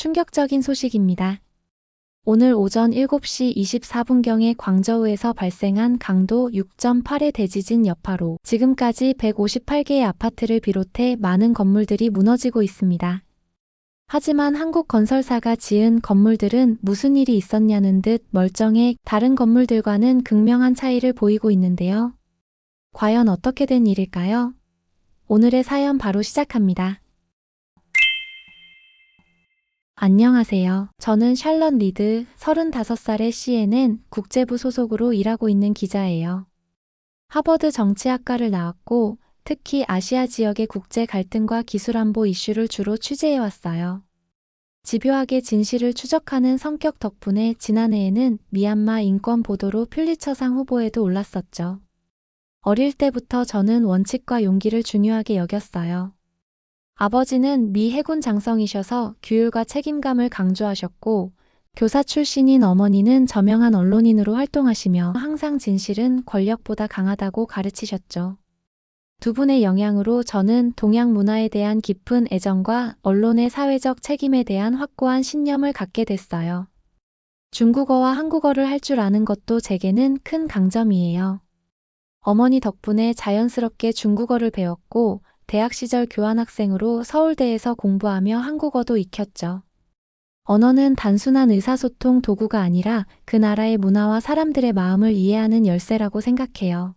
충격적인 소식입니다. 오늘 오전 7시 24분경에 광저우에서 발생한 강도 6.8의 대지진 여파로 지금까지 158개의 아파트를 비롯해 많은 건물들이 무너지고 있습니다. 하지만 한국 건설사가 지은 건물들은 무슨 일이 있었냐는 듯 멀쩡해 다른 건물들과는 극명한 차이를 보이고 있는데요. 과연 어떻게 된 일일까요? 오늘의 사연 바로 시작합니다. 안녕하세요. 저는 샬럿 리드 35살의 CNN 국제부 소속으로 일하고 있는 기자예요. 하버드 정치학과를 나왔고 특히 아시아 지역의 국제 갈등과 기술 안보 이슈를 주로 취재해 왔어요. 집요하게 진실을 추적하는 성격 덕분에 지난해에는 미얀마 인권 보도로 퓰리처상 후보에도 올랐었죠. 어릴 때부터 저는 원칙과 용기를 중요하게 여겼어요. 아버지는 미 해군 장성이셔서 규율과 책임감을 강조하셨고, 교사 출신인 어머니는 저명한 언론인으로 활동하시며 항상 진실은 권력보다 강하다고 가르치셨죠. 두 분의 영향으로 저는 동양 문화에 대한 깊은 애정과 언론의 사회적 책임에 대한 확고한 신념을 갖게 됐어요. 중국어와 한국어를 할 줄 아는 것도 제게는 큰 강점이에요. 어머니 덕분에 자연스럽게 중국어를 배웠고, 대학 시절 교환학생으로 서울대에서 공부하며 한국어도 익혔죠. 언어는 단순한 의사소통 도구가 아니라 그 나라의 문화와 사람들의 마음을 이해하는 열쇠라고 생각해요.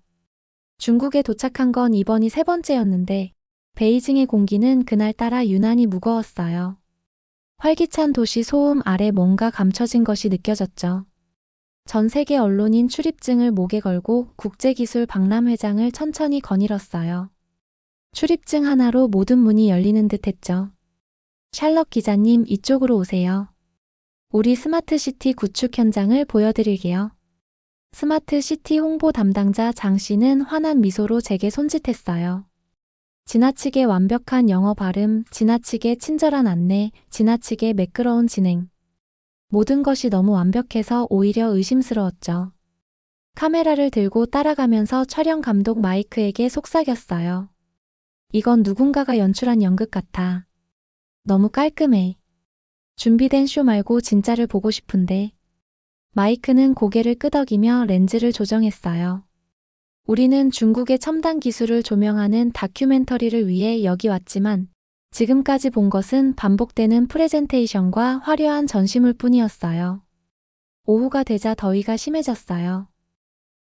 중국에 도착한 건 이번이 세 번째였는데, 베이징의 공기는 그날따라 유난히 무거웠어요. 활기찬 도시 소음 아래 뭔가 감춰진 것이 느껴졌죠. 전 세계 언론인 출입증을 목에 걸고 국제기술 박람회장을 천천히 거닐었어요. 출입증 하나로 모든 문이 열리는 듯 했죠. 샬럿 기자님 이쪽으로 오세요. 우리 스마트시티 구축 현장을 보여드릴게요. 스마트시티 홍보 담당자 장 씨는 환한 미소로 제게 손짓했어요. 지나치게 완벽한 영어 발음, 지나치게 친절한 안내, 지나치게 매끄러운 진행. 모든 것이 너무 완벽해서 오히려 의심스러웠죠. 카메라를 들고 따라가면서 촬영 감독 마이크에게 속삭였어요. 이건 누군가가 연출한 연극 같아. 너무 깔끔해. 준비된 쇼 말고 진짜를 보고 싶은데. 마이크는 고개를 끄덕이며 렌즈를 조정했어요. 우리는 중국의 첨단 기술을 조명하는 다큐멘터리를 위해 여기 왔지만 지금까지 본 것은 반복되는 프레젠테이션과 화려한 전시물 뿐이었어요. 오후가 되자 더위가 심해졌어요.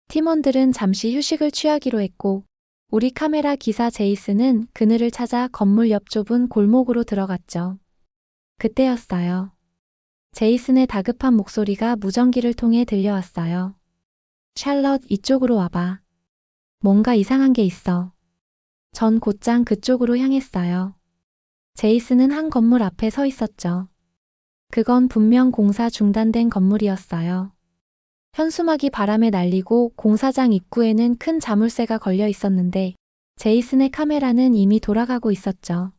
팀원들은 잠시 휴식을 취하기로 했고 우리 카메라 기사 제이스는 그늘을 찾아 건물 옆 좁은 골목으로 들어갔죠. 그때였어요. 제이슨의 다급한 목소리가 무전기를 통해 들려왔어요. 샬럿 이쪽으로 와봐. 뭔가 이상한 게 있어. 전 곧장 그쪽으로 향했어요. 제이슨은 한 건물 앞에 서 있었죠. 그건 분명 공사 중단된 건물이었어요. 현수막이 바람에 날리고 공사장 입구에는 큰 자물쇠가 걸려 있었는데 제이슨의 카메라는 이미 돌아가고 있었죠.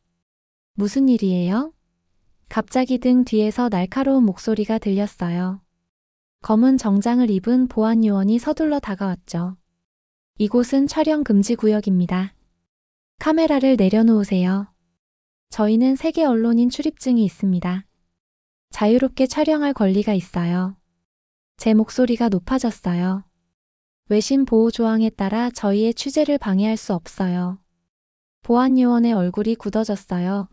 무슨 일이에요? 갑자기 등 뒤에서 날카로운 목소리가 들렸어요. 검은 정장을 입은 보안 요원이 서둘러 다가왔죠. 이곳은 촬영 금지 구역입니다. 카메라를 내려놓으세요. 저희는 세계 언론인 출입증이 있습니다. 자유롭게 촬영할 권리가 있어요. 제 목소리가 높아졌어요. 외신 보호 조항에 따라 저희의 취재를 방해할 수 없어요. 보안 요원의 얼굴이 굳어졌어요.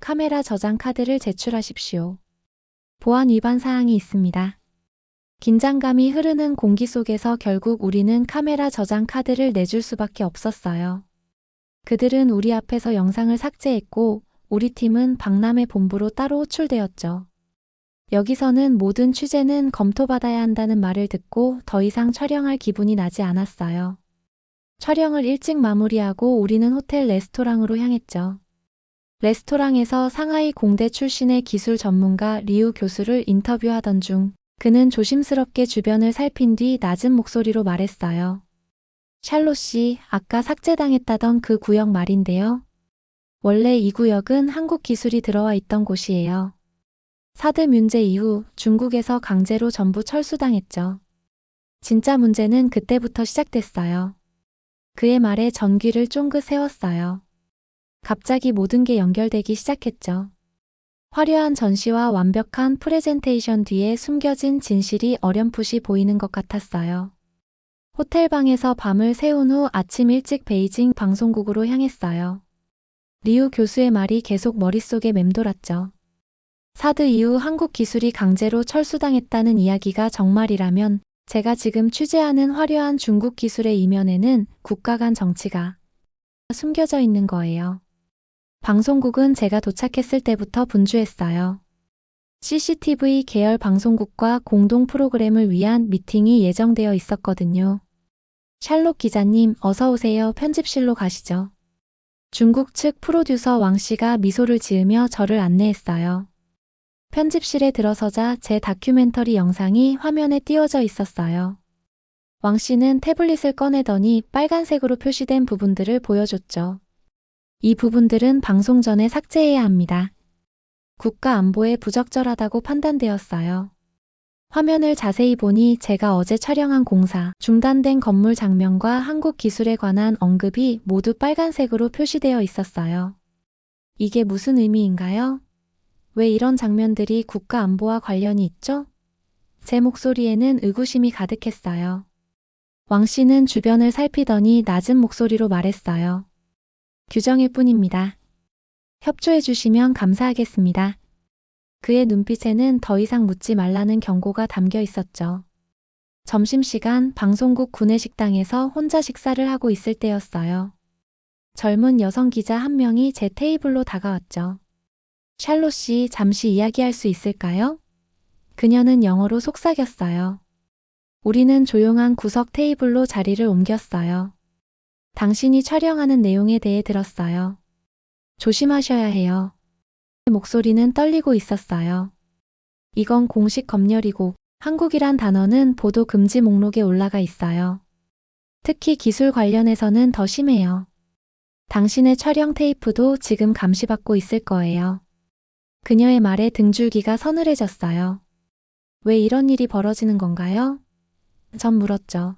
카메라 저장 카드를 제출하십시오. 보안 위반 사항이 있습니다. 긴장감이 흐르는 공기 속에서 결국 우리는 카메라 저장 카드를 내줄 수밖에 없었어요. 그들은 우리 앞에서 영상을 삭제했고 우리 팀은 박람회 본부로 따로 호출되었죠. 여기서는 모든 취재는 검토받아야 한다는 말을 듣고 더 이상 촬영할 기분이 나지 않았어요. 촬영을 일찍 마무리하고 우리는 호텔 레스토랑으로 향했죠. 레스토랑에서 상하이 공대 출신의 기술 전문가 리우 교수를 인터뷰하던 중 그는 조심스럽게 주변을 살핀 뒤 낮은 목소리로 말했어요. 샬롯 씨, 아까 삭제당했다던 그 구역 말인데요. 원래 이 구역은 한국 기술이 들어와 있던 곳이에요. 사드 문제 이후 중국에서 강제로 전부 철수당했죠. 진짜 문제는 그때부터 시작됐어요. 그의 말에 전귀를 쫑긋 세웠어요. 갑자기 모든 게 연결되기 시작했죠. 화려한 전시와 완벽한 프레젠테이션 뒤에 숨겨진 진실이 어렴풋이 보이는 것 같았어요. 호텔 방에서 밤을 새운 후 아침 일찍 베이징 방송국으로 향했어요. 리우 교수의 말이 계속 머릿속에 맴돌았죠. 사드 이후 한국 기술이 강제로 철수당했다는 이야기가 정말이라면 제가 지금 취재하는 화려한 중국 기술의 이면에는 국가 간 정치가 숨겨져 있는 거예요. 방송국은 제가 도착했을 때부터 분주했어요. CCTV 계열 방송국과 공동 프로그램을 위한 미팅이 예정되어 있었거든요. 샬롯 기자님, 어서 오세요. 편집실로 가시죠. 중국 측 프로듀서 왕 씨가 미소를 지으며 저를 안내했어요. 편집실에 들어서자 제 다큐멘터리 영상이 화면에 띄워져 있었어요. 왕 씨는 태블릿을 꺼내더니 빨간색으로 표시된 부분들을 보여줬죠. 이 부분들은 방송 전에 삭제해야 합니다. 국가 안보에 부적절하다고 판단되었어요. 화면을 자세히 보니 제가 어제 촬영한 공사, 중단된 건물 장면과 한국 기술에 관한 언급이 모두 빨간색으로 표시되어 있었어요. 이게 무슨 의미인가요? 왜 이런 장면들이 국가 안보와 관련이 있죠? 제 목소리에는 의구심이 가득했어요. 왕 씨는 주변을 살피더니 낮은 목소리로 말했어요. 규정일 뿐입니다. 협조해 주시면 감사하겠습니다. 그의 눈빛에는 더 이상 묻지 말라는 경고가 담겨 있었죠. 점심시간 방송국 구내식당에서 혼자 식사를 하고 있을 때였어요. 젊은 여성 기자 한 명이 제 테이블로 다가왔죠. 샬롯 씨 잠시 이야기할 수 있을까요? 그녀는 영어로 속삭였어요. 우리는 조용한 구석 테이블로 자리를 옮겼어요. 당신이 촬영하는 내용에 대해 들었어요. 조심하셔야 해요. 목소리는 떨리고 있었어요. 이건 공식 검열이고 한국이란 단어는 보도 금지 목록에 올라가 있어요. 특히 기술 관련해서는 더 심해요. 당신의 촬영 테이프도 지금 감시받고 있을 거예요. 그녀의 말에 등줄기가 서늘해졌어요. 왜 이런 일이 벌어지는 건가요? 전 물었죠.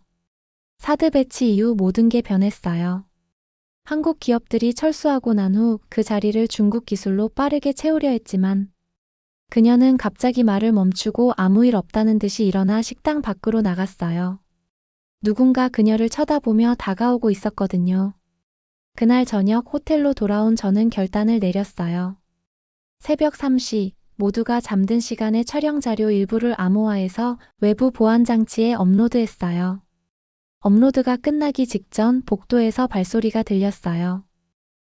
사드 배치 이후 모든 게 변했어요. 한국 기업들이 철수하고 난 후 그 자리를 중국 기술로 빠르게 채우려 했지만 그녀는 갑자기 말을 멈추고 아무 일 없다는 듯이 일어나 식당 밖으로 나갔어요. 누군가 그녀를 쳐다보며 다가오고 있었거든요. 그날 저녁 호텔로 돌아온 저는 결단을 내렸어요. 새벽 3시 모두가 잠든 시간에 촬영 자료 일부를 암호화해서 외부 보안 장치에 업로드했어요. 업로드가 끝나기 직전 복도에서 발소리가 들렸어요.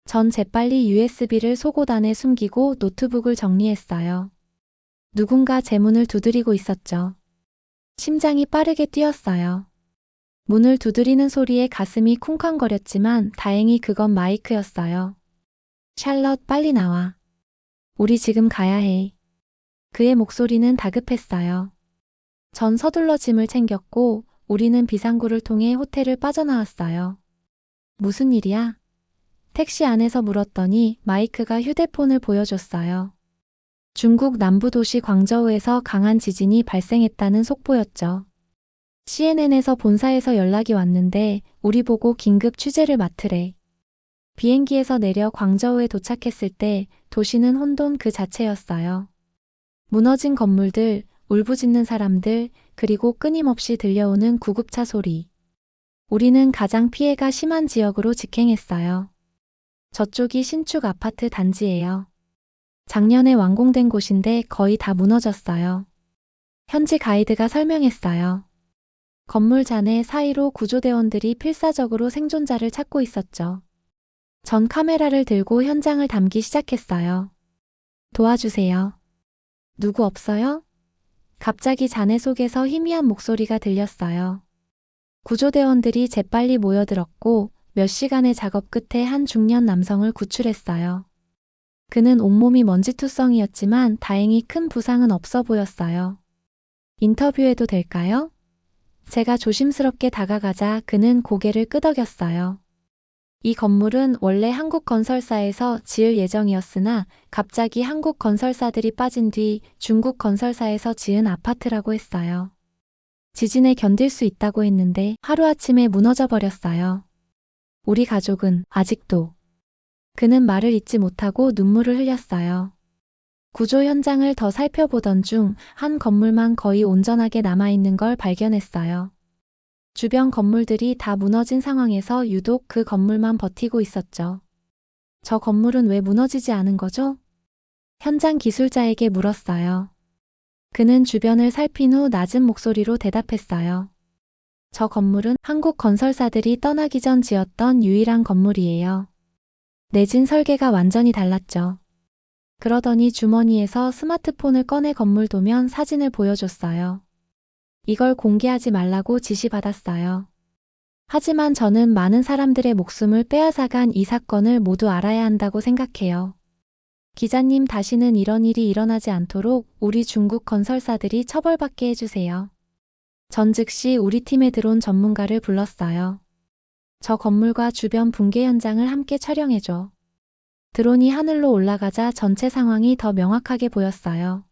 전 재빨리 USB를 속옷 안에 숨기고 노트북을 정리했어요. 누군가 제 문을 두드리고 있었죠. 심장이 빠르게 뛰었어요. 문을 두드리는 소리에 가슴이 쿵쾅거렸지만 다행히 그건 마이크였어요. 샬럿 빨리 나와. 우리 지금 가야 해. 그의 목소리는 다급했어요. 전 서둘러 짐을 챙겼고 우리는 비상구를 통해 호텔을 빠져나왔어요. 무슨 일이야? 택시 안에서 물었더니 마이크가 휴대폰을 보여줬어요. 중국 남부 도시 광저우에서 강한 지진이 발생했다는 속보였죠. CNN에서 본사에서 연락이 왔는데 우리 보고 긴급 취재를 맡으래. 비행기에서 내려 광저우에 도착했을 때 도시는 혼돈 그 자체였어요. 무너진 건물들, 울부짖는 사람들, 그리고 끊임없이 들려오는 구급차 소리. 우리는 가장 피해가 심한 지역으로 직행했어요. 저쪽이 신축 아파트 단지예요. 작년에 완공된 곳인데 거의 다 무너졌어요. 현지 가이드가 설명했어요. 건물 잔해 사이로 구조대원들이 필사적으로 생존자를 찾고 있었죠. 전 카메라를 들고 현장을 담기 시작했어요. 도와주세요. 누구 없어요? 갑자기 잔해 속에서 희미한 목소리가 들렸어요. 구조대원들이 재빨리 모여들었고 몇 시간의 작업 끝에 한 중년 남성을 구출했어요. 그는 온몸이 먼지투성이었지만 다행히 큰 부상은 없어 보였어요. 인터뷰해도 될까요? 제가 조심스럽게 다가가자 그는 고개를 끄덕였어요. 이 건물은 원래 한국 건설사에서 지을 예정이었으나 갑자기 한국 건설사들이 빠진 뒤 중국 건설사에서 지은 아파트라고 했어요. 지진에 견딜 수 있다고 했는데 하루아침에 무너져 버렸어요. 우리 가족은 아직도 그는 말을 잇지 못하고 눈물을 흘렸어요. 구조 현장을 더 살펴보던 중 한 건물만 거의 온전하게 남아있는 걸 발견했어요. 주변 건물들이 다 무너진 상황에서 유독 그 건물만 버티고 있었죠. 저 건물은 왜 무너지지 않은 거죠? 현장 기술자에게 물었어요. 그는 주변을 살핀 후 낮은 목소리로 대답했어요. 저 건물은 한국 건설사들이 떠나기 전 지었던 유일한 건물이에요. 내진 설계가 완전히 달랐죠. 그러더니 주머니에서 스마트폰을 꺼내 건물 도면 사진을 보여줬어요. 이걸 공개하지 말라고 지시받았어요. 하지만 저는 많은 사람들의 목숨을 빼앗아간 이 사건을 모두 알아야 한다고 생각해요. 기자님 다시는 이런 일이 일어나지 않도록 우리 중국 건설사들이 처벌받게 해주세요. 전 즉시 우리 팀에 들어온 전문가를 불렀어요. 저 건물과 주변 붕괴 현장을 함께 촬영해줘. 드론이 하늘로 올라가자 전체 상황이 더 명확하게 보였어요.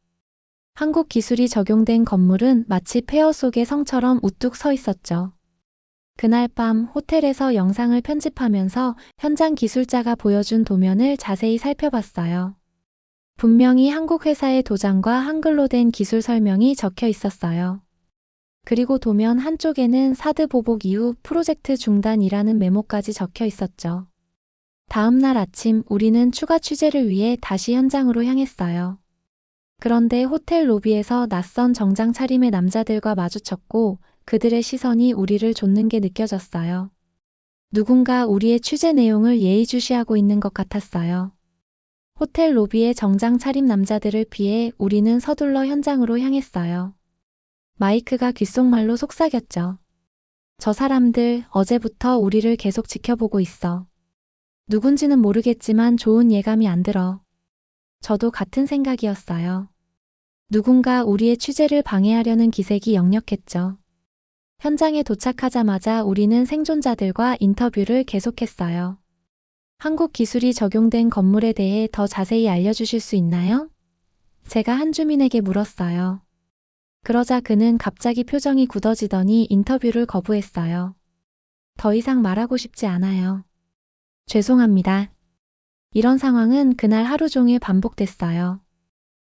한국 기술이 적용된 건물은 마치 폐허 속의 성처럼 우뚝 서 있었죠. 그날 밤 호텔에서 영상을 편집하면서 현장 기술자가 보여준 도면을 자세히 살펴봤어요. 분명히 한국 회사의 도장과 한글로 된 기술 설명이 적혀 있었어요. 그리고 도면 한쪽에는 사드 보복 이후 프로젝트 중단이라는 메모까지 적혀 있었죠. 다음 날 아침 우리는 추가 취재를 위해 다시 현장으로 향했어요. 그런데 호텔 로비에서 낯선 정장 차림의 남자들과 마주쳤고 그들의 시선이 우리를 좇는 게 느껴졌어요. 누군가 우리의 취재 내용을 예의주시하고 있는 것 같았어요. 호텔 로비의 정장 차림 남자들을 피해 우리는 서둘러 현장으로 향했어요. 마이크가 귓속말로 속삭였죠. 저 사람들 어제부터 우리를 계속 지켜보고 있어. 누군지는 모르겠지만 좋은 예감이 안 들어. 저도 같은 생각이었어요. 누군가 우리의 취재를 방해하려는 기색이 역력했죠. 현장에 도착하자마자 우리는 생존자들과 인터뷰를 계속했어요. 한국 기술이 적용된 건물에 대해 더 자세히 알려주실 수 있나요? 제가 한 주민에게 물었어요. 그러자 그는 갑자기 표정이 굳어지더니 인터뷰를 거부했어요. 더 이상 말하고 싶지 않아요. 죄송합니다. 이런 상황은 그날 하루 종일 반복됐어요.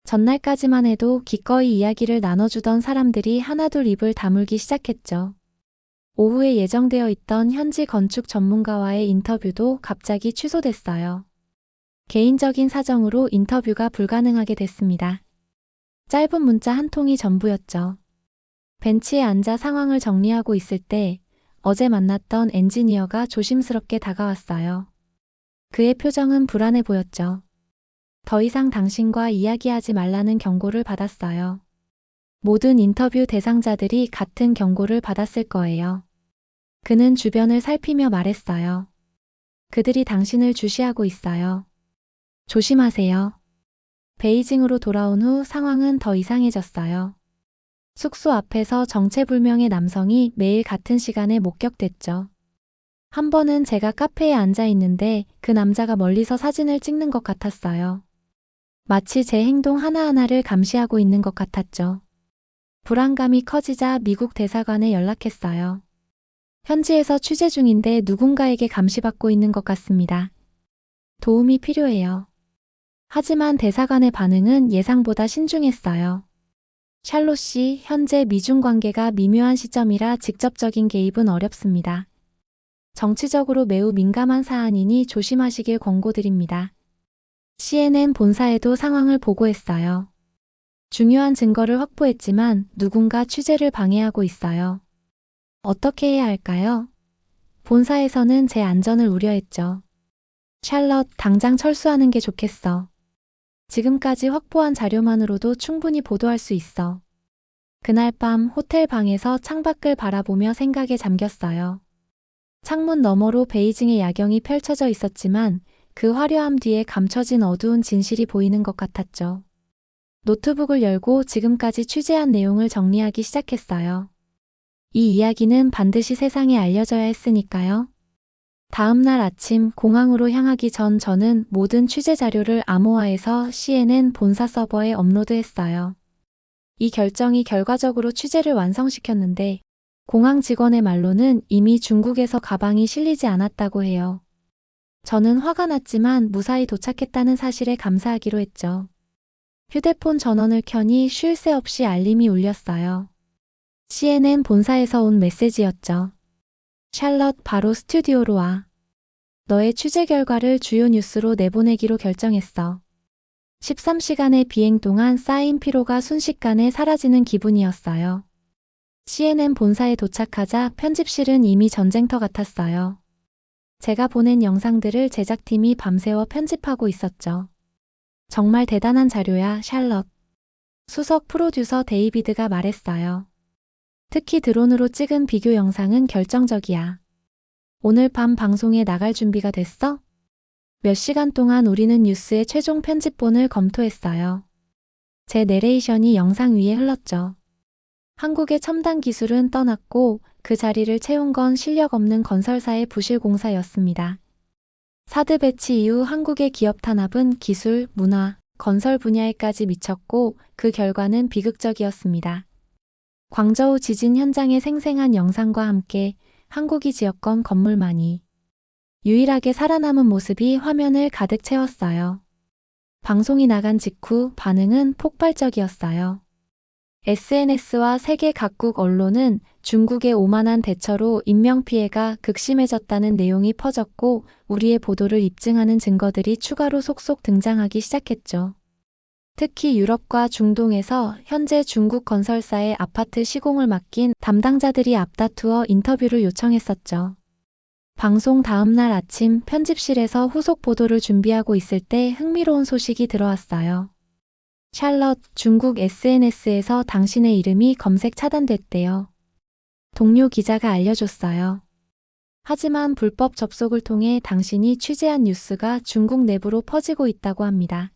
전날까지만 해도 기꺼이 이야기를 나눠주던 사람들이 하나둘 입을 다물기 시작했죠. 오후에 예정되어 있던 현지 건축 전문가와의 인터뷰도 갑자기 취소됐어요. 개인적인 사정으로 인터뷰가 불가능하게 됐습니다. 짧은 문자 한 통이 전부였죠. 벤치에 앉아 상황을 정리하고 있을 때 어제 만났던 엔지니어가 조심스럽게 다가왔어요. 그의 표정은 불안해 보였죠. 더 이상 당신과 이야기하지 말라는 경고를 받았어요. 모든 인터뷰 대상자들이 같은 경고를 받았을 거예요. 그는 주변을 살피며 말했어요. 그들이 당신을 주시하고 있어요. 조심하세요. 베이징으로 돌아온 후 상황은 더 이상해졌어요. 숙소 앞에서 정체불명의 남성이 매일 같은 시간에 목격됐죠. 한 번은 제가 카페에 앉아 있는데 그 남자가 멀리서 사진을 찍는 것 같았어요. 마치 제 행동 하나하나를 감시하고 있는 것 같았죠. 불안감이 커지자 미국 대사관에 연락했어요. 현지에서 취재 중인데 누군가에게 감시받고 있는 것 같습니다. 도움이 필요해요. 하지만 대사관의 반응은 예상보다 신중했어요. 샬롯 씨, 현재 미중 관계가 미묘한 시점이라 직접적인 개입은 어렵습니다. 정치적으로 매우 민감한 사안이니 조심하시길 권고드립니다. CNN 본사에도 상황을 보고했어요. 중요한 증거를 확보했지만 누군가 취재를 방해하고 있어요. 어떻게 해야 할까요? 본사에서는 제 안전을 우려했죠. 샬럿, 당장 철수하는 게 좋겠어. 지금까지 확보한 자료만으로도 충분히 보도할 수 있어. 그날 밤 호텔 방에서 창밖을 바라보며 생각에 잠겼어요. 창문 너머로 베이징의 야경이 펼쳐져 있었지만 그 화려함 뒤에 감춰진 어두운 진실이 보이는 것 같았죠. 노트북을 열고 지금까지 취재한 내용을 정리하기 시작했어요. 이 이야기는 반드시 세상에 알려져야 했으니까요. 다음 날 아침 공항으로 향하기 전 저는 모든 취재 자료를 암호화해서 CNN 본사 서버에 업로드했어요. 이 결정이 결과적으로 취재를 완성시켰는데 공항 직원의 말로는 이미 중국에서 가방이 실리지 않았다고 해요. 저는 화가 났지만 무사히 도착했다는 사실에 감사하기로 했죠. 휴대폰 전원을 켜니 쉴 새 없이 알림이 울렸어요. CNN 본사에서 온 메시지였죠. 샬럿 바로 스튜디오로 와. 너의 취재 결과를 주요 뉴스로 내보내기로 결정했어. 13시간의 비행 동안 쌓인 피로가 순식간에 사라지는 기분이었어요. CNN 본사에 도착하자 편집실은 이미 전쟁터 같았어요. 제가 보낸 영상들을 제작팀이 밤새워 편집하고 있었죠. 정말 대단한 자료야, 샬럿. 수석 프로듀서 데이비드가 말했어요. 특히 드론으로 찍은 비교 영상은 결정적이야. 오늘 밤 방송에 나갈 준비가 됐어? 몇 시간 동안 우리는 뉴스의 최종 편집본을 검토했어요. 제 내레이션이 영상 위에 흘렀죠. 한국의 첨단 기술은 떠났고 그 자리를 채운 건 실력 없는 건설사의 부실 공사였습니다. 사드 배치 이후 한국의 기업 탄압은 기술, 문화, 건설 분야에까지 미쳤고 그 결과는 비극적이었습니다. 광저우 지진 현장의 생생한 영상과 함께 한국이 지었건 건물만이 유일하게 살아남은 모습이 화면을 가득 채웠어요. 방송이 나간 직후 반응은 폭발적이었어요. SNS와 세계 각국 언론은 중국의 오만한 대처로 인명피해가 극심해졌다는 내용이 퍼졌고 우리의 보도를 입증하는 증거들이 추가로 속속 등장하기 시작했죠. 특히 유럽과 중동에서 현재 중국 건설사의 아파트 시공을 맡긴 담당자들이 앞다투어 인터뷰를 요청했었죠. 방송 다음날 아침 편집실에서 후속 보도를 준비하고 있을 때 흥미로운 소식이 들어왔어요. 샬럿, 중국 SNS에서 당신의 이름이 검색 차단됐대요. 동료 기자가 알려줬어요. 하지만 불법 접속을 통해 당신이 취재한 뉴스가 중국 내부로 퍼지고 있다고 합니다.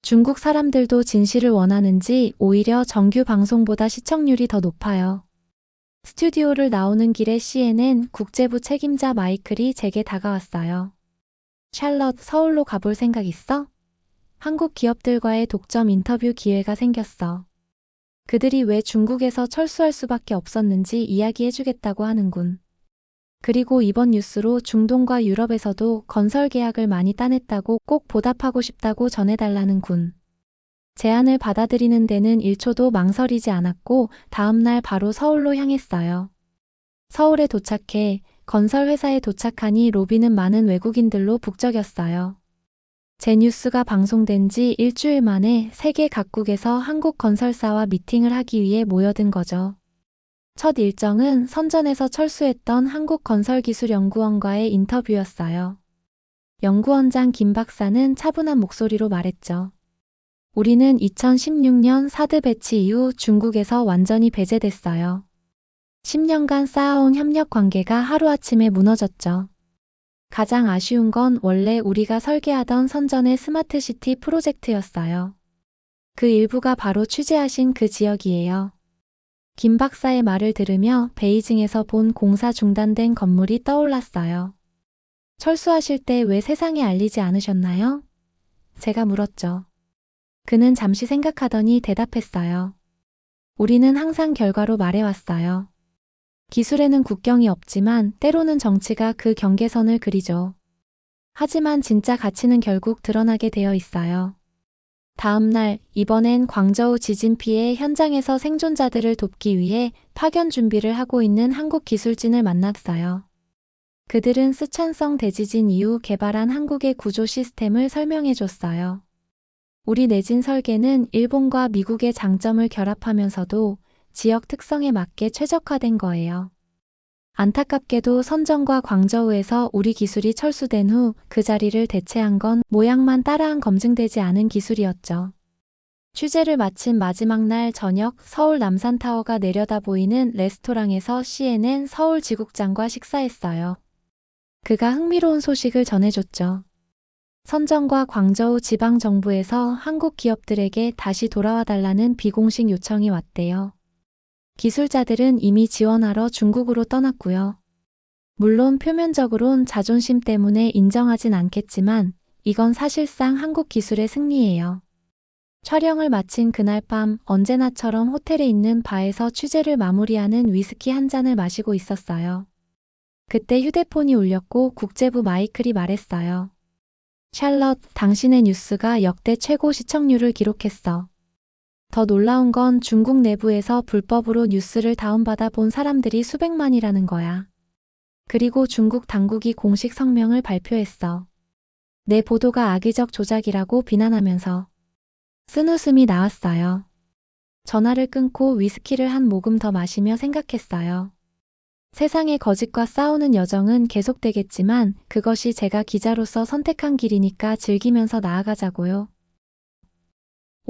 중국 사람들도 진실을 원하는지 오히려 정규 방송보다 시청률이 더 높아요. 스튜디오를 나오는 길에 CNN 국제부 책임자 마이클이 제게 다가왔어요. 샬럿, 서울로 가볼 생각 있어? 한국 기업들과의 독점 인터뷰 기회가 생겼어. 그들이 왜 중국에서 철수할 수밖에 없었는지 이야기해주겠다고 하는군. 그리고 이번 뉴스로 중동과 유럽에서도 건설 계약을 많이 따냈다고 꼭 보답하고 싶다고 전해달라는 군. 제안을 받아들이는 데는 1초도 망설이지 않았고 다음날 바로 서울로 향했어요. 서울에 도착해 건설 회사에 도착하니 로비는 많은 외국인들로 북적였어요. 제 뉴스가 방송된 지 일주일 만에 세계 각국에서 한국 건설사와 미팅을 하기 위해 모여든 거죠. 첫 일정은 선전에서 철수했던 한국건설기술연구원과의 인터뷰였어요. 연구원장 김 박사는 차분한 목소리로 말했죠. 우리는 2016년 사드 배치 이후 중국에서 완전히 배제됐어요. 10년간 쌓아온 협력 관계가 하루아침에 무너졌죠. 가장 아쉬운 건 원래 우리가 설계하던 선전의 스마트시티 프로젝트였어요. 그 일부가 바로 취재하신 그 지역이에요. 김 박사의 말을 들으며 베이징에서 본 공사 중단된 건물이 떠올랐어요. 철수하실 때 왜 세상에 알리지 않으셨나요? 제가 물었죠. 그는 잠시 생각하더니 대답했어요. 우리는 항상 결과로 말해왔어요. 기술에는 국경이 없지만 때로는 정치가 그 경계선을 그리죠. 하지만 진짜 가치는 결국 드러나게 되어 있어요. 다음 날, 이번엔 광저우 지진 피해 현장에서 생존자들을 돕기 위해 파견 준비를 하고 있는 한국 기술진을 만났어요. 그들은 스촨성 대지진 이후 개발한 한국의 구조 시스템을 설명해 줬어요. 우리 내진 설계는 일본과 미국의 장점을 결합하면서도 지역 특성에 맞게 최적화된 거예요. 안타깝게도 선정과 광저우에서 우리 기술이 철수된 후 그 자리를 대체한 건 모양만 따라한 검증되지 않은 기술이었죠. 취재를 마친 마지막 날 저녁 서울 남산타워가 내려다 보이는 레스토랑에서 CNN 서울 지국장과 식사했어요. 그가 흥미로운 소식을 전해줬죠. 선정과 광저우 지방정부에서 한국 기업들에게 다시 돌아와 달라는 비공식 요청이 왔대요. 기술자들은 이미 지원하러 중국으로 떠났고요. 물론 표면적으론 자존심 때문에 인정하진 않겠지만 이건 사실상 한국 기술의 승리예요. 촬영을 마친 그날 밤 언제나처럼 호텔에 있는 바에서 취재를 마무리하는 위스키 한 잔을 마시고 있었어요. 그때 휴대폰이 울렸고 국제부 마이클이 말했어요. 샬럿, 당신의 뉴스가 역대 최고 시청률을 기록했어. 더 놀라운 건 중국 내부에서 불법으로 뉴스를 다운받아 본 사람들이 수백만이라는 거야. 그리고 중국 당국이 공식 성명을 발표했어. 내 보도가 악의적 조작이라고 비난하면서 쓴웃음이 나왔어요. 전화를 끊고 위스키를 한 모금 더 마시며 생각했어요. 세상의 거짓과 싸우는 여정은 계속되겠지만 그것이 제가 기자로서 선택한 길이니까 즐기면서 나아가자고요.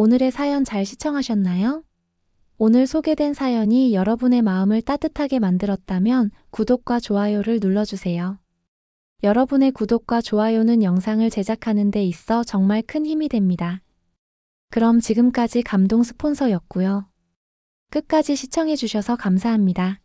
오늘의 사연 잘 시청하셨나요? 오늘 소개된 사연이 여러분의 마음을 따뜻하게 만들었다면 구독과 좋아요를 눌러주세요. 여러분의 구독과 좋아요는 영상을 제작하는 데 있어 정말 큰 힘이 됩니다. 그럼 지금까지 감동 스폰서였고요. 끝까지 시청해주셔서 감사합니다.